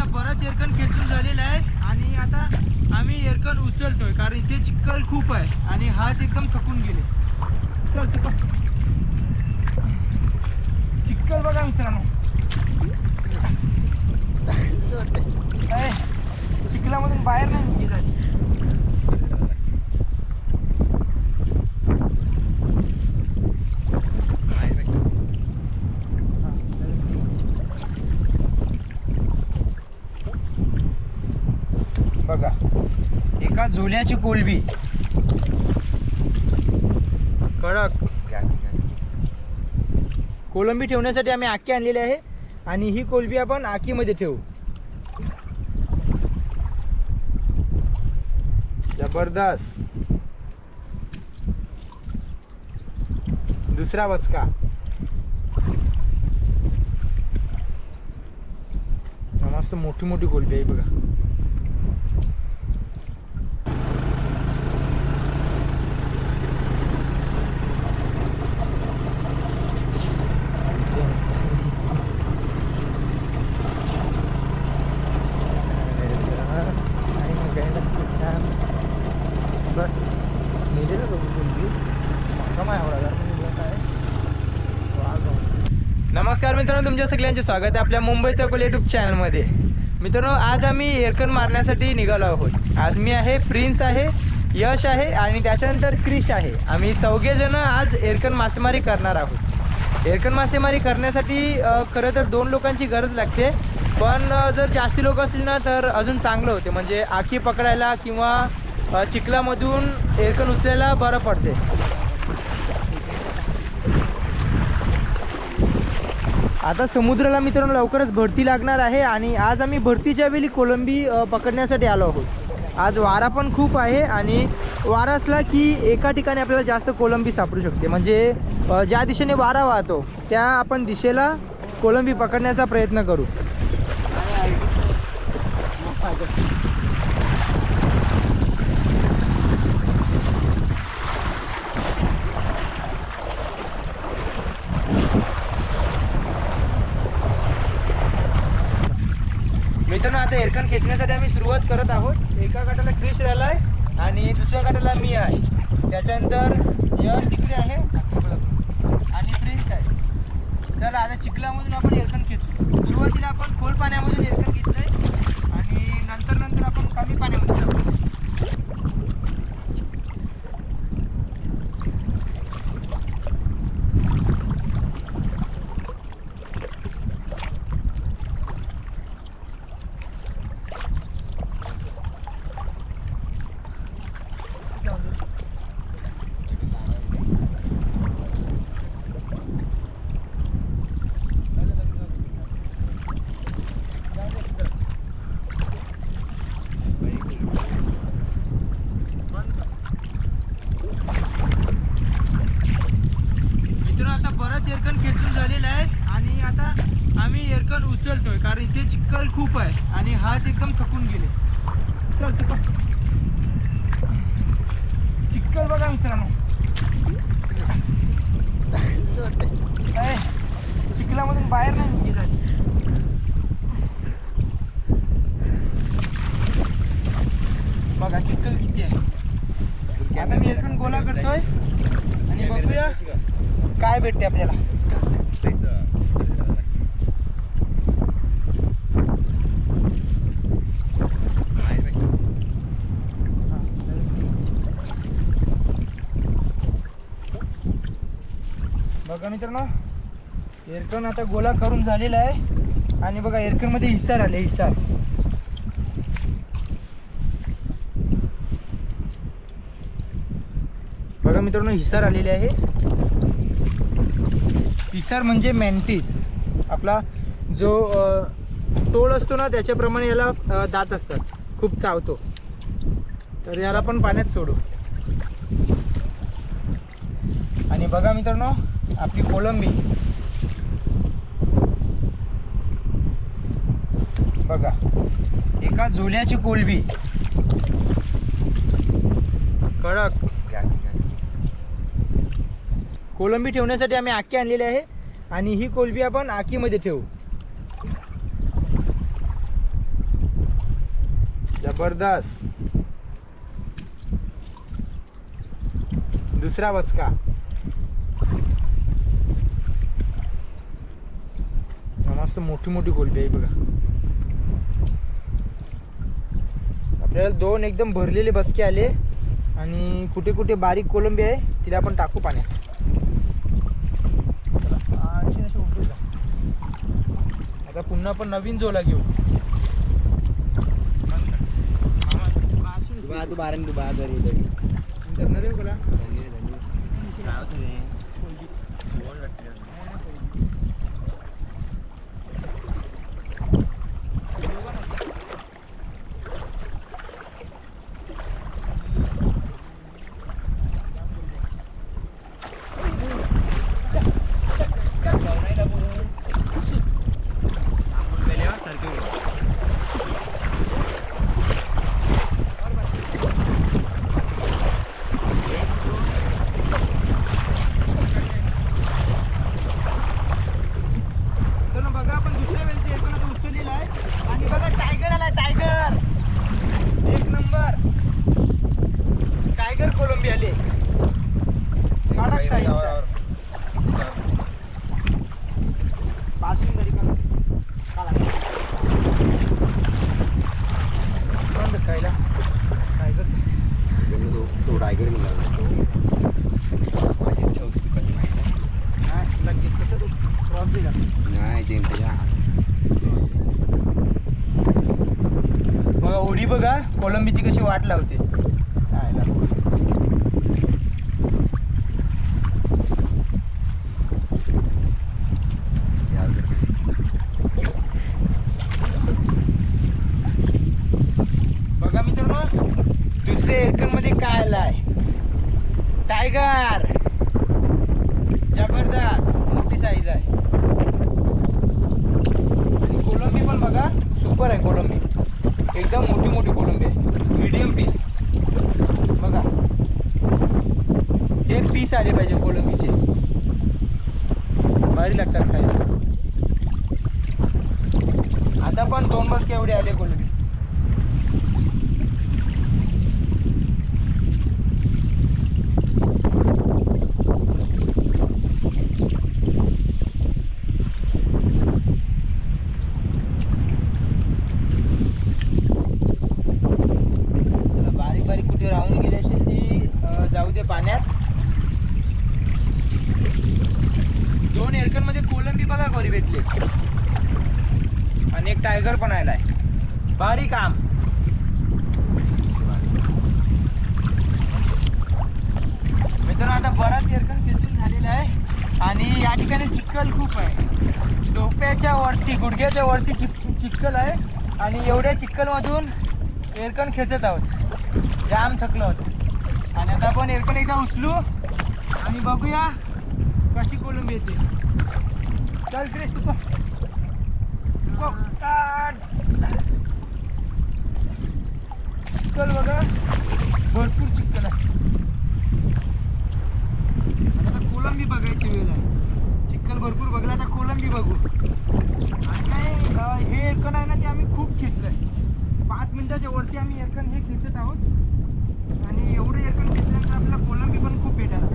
आता बराच एरकण खेचून झालेला आहे आणि आता आम्ही एरकण उचलतोय कारण इथे चिखल खूप आहे आणि हात एकदम थकून गेले. चल तू चिखल बघा मित्रांनो. चिखलामधून बाहेर नाही निघत. बघा. एका झोल्याची कोलबी. कडक. कोलंबी ठेवण्यासाठी आम्ही आखी आणलेली आहे आणि ही कोलबी आपण आखीमध्ये ठेवू. जबरदस्त. दुसरा बचका मस्त मोठी मोठी कोलबी आहे बघा बस नेलेलं बघू कोणती कमाय नमस्कार मित्रांनो तुमच्या सगळ्यांचे स्वागत आहे आपल्या मुंबई चकोल यूट्यूब चॅनलमध्ये मित्रांनो आज आम्ही एअरकन मारण्यासाठी निघालो आहोत. आज मी आहे प्रिन्स आहे यश आहे आणि त्याच्यानंतर क्रिश आहे. आम्ही चौघेजणं आज एअरकन मासेमारी करणार आहोत. एअरकन मासेमारी करण्यासाठी खरं तर दोन लोकांची गरज लागते. पण जर जास्ती लोक असतील ना तर अजून चांगलं होते. म्हणजे आखी पकडायला किंवा चिखलामधून एअरकन उचलायला बरं पडते. आता समुद्राला मित्रांनो लवकरच भरती लागणार आहे आणि आज आम्ही भरतीच्या वेळी कोलंबी पकडण्यासाठी आलो आहोत. आज वारा पण खूप आहे आणि वारा असला की एका ठिकाणी आपल्याला जास्त कोलंबी सापडू शकते. म्हणजे ज्या दिशेने वारा वाहतो त्या आपण दिशेला कोलंबी पकडण्याचा प्रयत्न करू. मित्रांनो आता एरकन खेचण्यासाठी आम्ही सुरुवात करत आहोत. एका गटाला क्रिश राहिला आहे आणि दुसऱ्या गटाला मी आहे. त्याच्यानंतर यश तिकडे आहे. आणि प्रिन्स आहे. चला आता चिखलामधून आपण एरकन खेचू. सुरुवातीला आपण खोल पाण्यामधून एरकन घेतलं आहे आणि नंतर नंतर आपण कमी पाण्यामध्ये जाऊ मित्रांनो खेचून झालेलं आहे आणि आता आम्ही एअरकन उचलतोय कारण इथे चिखल खूप आहे आणि हात एकदम थकून गेले. चल चिखल बघा मित्रांनो. चिखलामधून बाहेर नाही निघत. झाली बघा चिखल किती आहे. आता मी एअरकन गोला करतोय. आणि बघूया. काय भेटते आपल्याला? बघा मित्रांनो एअरकन आता गोला करून झालेला आहे. आणि बघा एअरकनमध्ये आले हिसार बघा मित्रांनो हिसार आलेले आहे. पिसार म्हणजे मेंटीस आपला जो तोळ असतो ना त्याच्याप्रमाणे याला दात असतात. खूप चावतो. तर याला पण पाण्यात सोडू. आणि बघा मित्रांनो आपली कोलंबी. बघा. एका झोल्याची कोलबी. कडक. कोलंबी ठेवण्यासाठी आम्ही आखी आणलेली आहे आणि ही कोलंबी आपण आखीमध्ये ठेवू. जबरदस्त. दुसरा बचका मस्त मोठी मोठी कोलबी आहे बघा. आपल्याला दोन एकदम भरलेले बसके आले आणि कुठे कुठे बारीक कोलंबी आहे तिला आपण टाकू पाण्यात चला, अशी अशी उलटून जा. आता पुन्हा आपण नवीन जोला घेऊ. तू बा तू बारा तू बा घरी घरी धरणार आहे कोला धन्य धन्य काय होतं रे बोल वाटतं तर बघा आपण दुसऱ्या वेळेची एकूण आता उचललेला आहे आणि बघा टायगर आला टायगर एक नंबर टायगर कोलंबी आले कडक साईजचा. पासिंग तरी करा. काढा. बंद खायला टायगर तो टायगर निघाला माझी इच्छा होती तू कधी माहिती हा लगेच कसं तू क्रॉस दिला नाही जेम तुझ्या बघा बघा. कोलंबीची कशी वाट लावते खायला. बघा मित्रांनो दुसऱ्या एअरकनमध्ये काय आलाय टायगर जबरदस्त मोठी साईज आहे आणि कोलंबी पण बघा सुपर आहे कोलंबी एकदम मोठी मोठी कोलंबी आहे मीडियम पीस बघा हे पीस आले पाहिजे कोलंबीचे. भारी लागतात खायला. आता पण दोन बस एवढे आले कोलंबी. बारीक बारीक कुठे राहून गेले असेल ती जाऊ दे पाण्यात. दोन एरकनमध्ये कोलंबी बघा घरी भेटले आणि एक टायगर पण आलाय. भारी काम मित्रांनो आता बराच एरकन खेचून झालेला आहे. आणि या ठिकाणी चिखल खूप आहे. डोक्याच्या वरती गुडघ्याच्या वरती चिक चिखल आहे. आणि एवढ्या चिखलमधून एरकन खेचत आहोत. जाम थकलो होतो. आणि आता आपण एअरकन एकदा उचलू आणि बघूया कशी कोलंबी येते चल क्रिश तू चिखल बघा भरपूर चिखल आहे. आता कोलंबी बघायची वेळ आहे. चिखल भरपूर बघला आता कोलंबी बघू. नाही हे एकन आहे ना ते आम्ही खूप खेचलंय. पाच मिनिटाच्या वरती आम्ही एरकन हे खेचत आहोत. आणि एवढं एरकन खेचल्यानंतर आपल्याला कोलंबी पण खूप भेटायला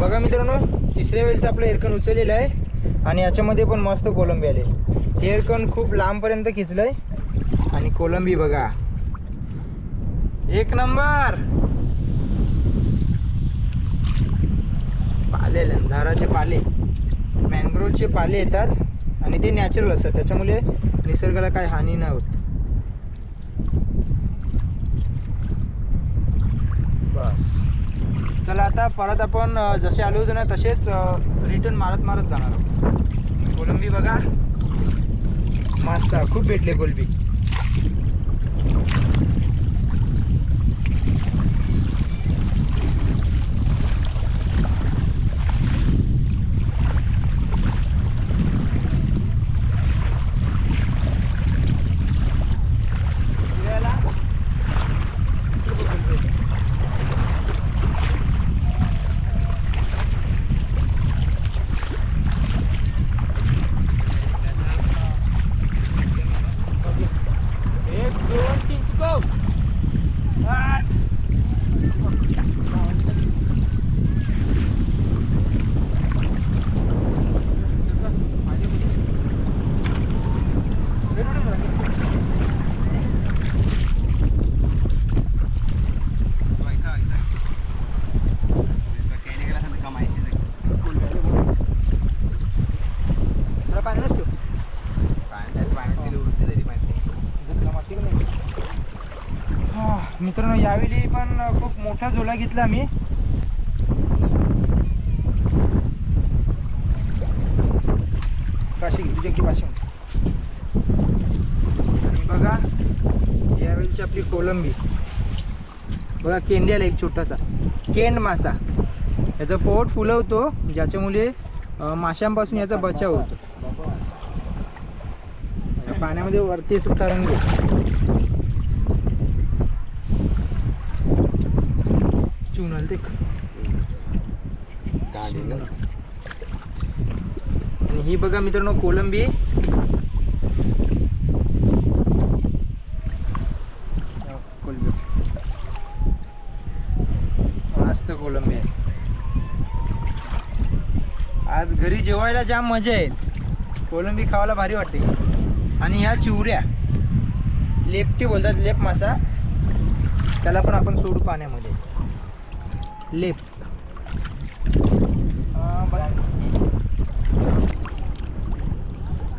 बघा मित्रांनो तिसऱ्या वेळेचं आपलं एअरकन उचललेलं आहे. आणि याच्यामध्ये पण मस्त कोलंबी आले. एअरकन खूप लांबपर्यंत खिचलं आहे आणि कोलंबी बघा. एक नंबर! पाले झाडाचे पाले. मॅनग्रोवचे पाले येतात. आणि ते नॅचरल असतात. त्याच्यामुळे निसर्गाला काय हानी नाही होत. बस. चला आता परत आपण जसे आलो होतो ना तसेच रिटर्न मारत मारत जाणार आहोत. कोलंबी बघा. मस्त खूप भेटले कोलंबी फिरायला खूप कोलंबी. एक दोन तीन चुकव आठ. व्हायचा व्हायचा केले गेला सांगता का माहिती तुला पाणी नसतो पाण्यात पाण्यात गेली उडते तरी माहिती हा, मित्रांनो यावेळी पण खूप मोठा झोला घेतला मी पाशी घे तुझ्या की आणि बघा यावेळीची आपली कोलंबी. बघा केंड्याला एक छोटासा केंड मासा. याचं पोट फुलवतो ज्याच्यामुळे माशांपासून याचा बचाव होतो. पाण्यामध्ये वरती असं तरंग चुनल ते काढलेलं आणि ही बघा मित्रांनो कोलंबी. कोलंबी. मस्त कोलंबी आहे. आज घरी जेवायला जाम मजा येईल. कोलंबी खावायला भारी वाटते. आणि ह्या चिवऱ्या. लेपटी बोलतात लेप मासा. त्याला पण आपण सोडू पाण्यामध्ये. लेप अं,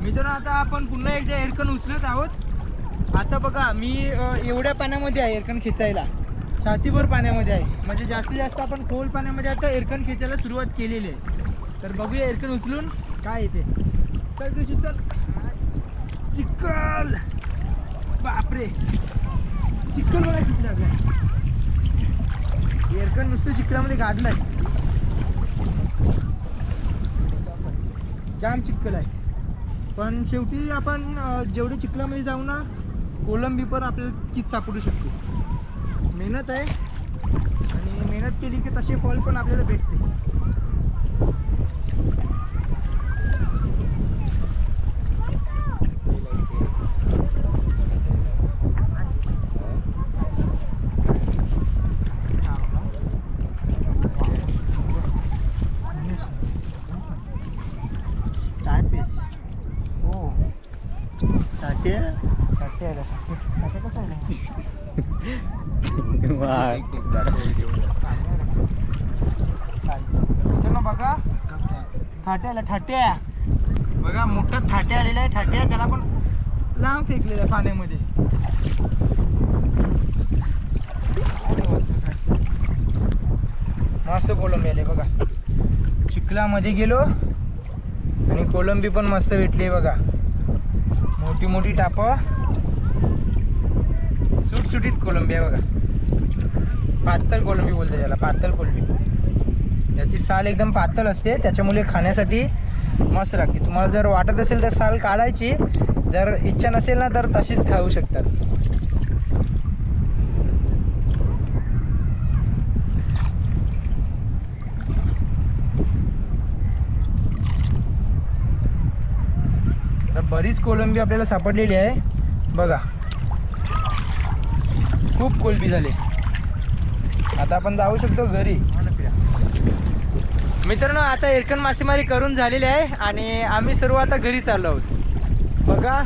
मित्रांनो आता आपण पुन्हा एकदा एअरकन उचलत आहोत. आता बघा मी एवढ्या पाण्यामध्ये आहे एअरकन खेचायला. छातीभर पाण्यामध्ये आहे. म्हणजे जास्तीत जास्त आपण खोल पाण्यामध्ये आता एअरकन खेचायला सुरुवात केलेली आहे. तर बघूया एअरकन उचलून काय येते चल कृषी चल. चिखल! बापरे! चिखल बघा किती लागला एअरकन नुसतं चिखलामध्ये गाडलाय जाम चिखल आहे. पण शेवटी आपण जेवढे चिखलामध्ये जाऊ ना कोलंबी पण आपल्याला तीच सापडू शकते. मेहनत आहे. आणि मेहनत केली की तसे फॉल पण आपल्याला भेटते चाय पीस हो टाके टाटे आला टाटे कसं आला मित्रांनो बघा ठाटे आला ठाट्या बघा ठाटे आलेला आहे ठाट्या त्याला पण लांब फेकलेला पाण्यामध्ये. मस्त कोलंबी आले बघा. चिखलामध्ये गेलो आणि कोलंबी पण मस्त भेटली बघा. मोठी मोठी टापं. सुटसुटीत कोलंबी आहे बघा. पातळ कोलंबी बोलते त्याला पातळ कोलंबी. याची साल एकदम पातळ असते त्याच्यामुळे खाण्यासाठी मस्त लागते. तुम्हाला जर वाटत असेल तर साल काढायची. जर इच्छा नसेल ना तर तशीच खाऊ शकतात. बरीच कोलंबी आपल्याला सापडलेली आहे. बघा. खूप कोलंबी झाली. आता आपण जाऊ शकतो घरी. मित्रांनो आता एरकन मासेमारी करून झालेली आहे आणि आम्ही सर्व आता घरी चाललो आहोत. बघा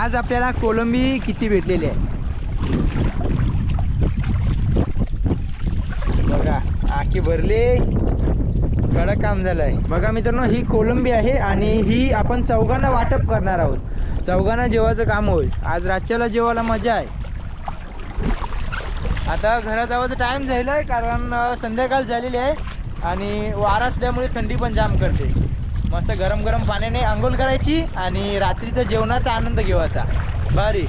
आज आपल्याला कोलंबी किती भेटलेली आहे. बघा आखी भरले. कडक काम झालं आहे बघा मित्रांनो ही कोलंबी आहे आणि ही आपण चौघांना वाटप करणार आहोत. चौघांना जेवायचं काम होईल. आज रातच्याला जेवायला मजा आहे. आता घरात जावायचं टाईम झालेला आहे कारण संध्याकाळ झालेली आहे. आणि वारा असल्यामुळे थंडी पण जाम करते. मस्त गरम गरम पाण्याने आंघोळ करायची आणि रात्रीचा जेवणाचा आनंद घेवायचा. भारी.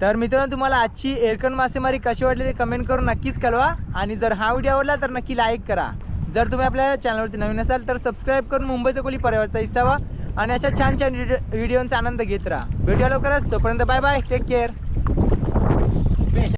तर मित्रांनो तुम्हाला आजची एरकन मासेमारी कशी वाटली ते कमेंट करून नक्कीच कळवा. आणि जर हा व्हिडिओ आवडला तर नक्की लाईक करा. जर तुम्ही आपल्या चॅनलवरती नवीन असाल तर सबस्क्राईब करून मुंबईचा कोली परिवारचा हिस्सा व्हा. आणि अशा छान छान व्हिडिओ व्हिडिओचा आनंद घेत राहा. भेटूया लवकरच. तोपर्यंत बाय बाय. Take care